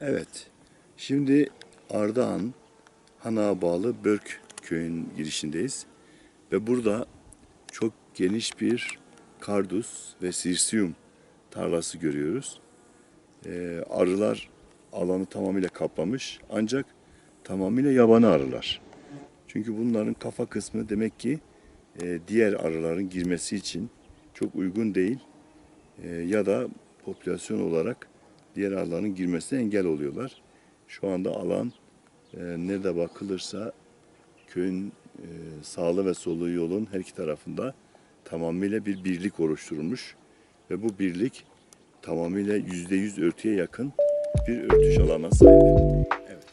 Evet. Şimdi Ardahan Hanağa bağlı Börk köyün girişindeyiz. Ve burada çok geniş bir kardus ve sirsiyum tarlası görüyoruz. Ee, arılar alanı tamamıyla kaplamış ancak tamamıyla yabani arılar. Çünkü bunların kafa kısmı demek ki e, diğer arıların girmesi için çok uygun değil. E, ya da popülasyon olarak diğer arıların girmesine engel oluyorlar. Şu anda alan e, nerede bakılırsa köyün e, sağlı ve solu yolun her iki tarafında tamamıyla bir birlik oluşturulmuş ve bu birlik tamamıyla yüzde yüz örtüye yakın bir örtüş alana sahip. Evet.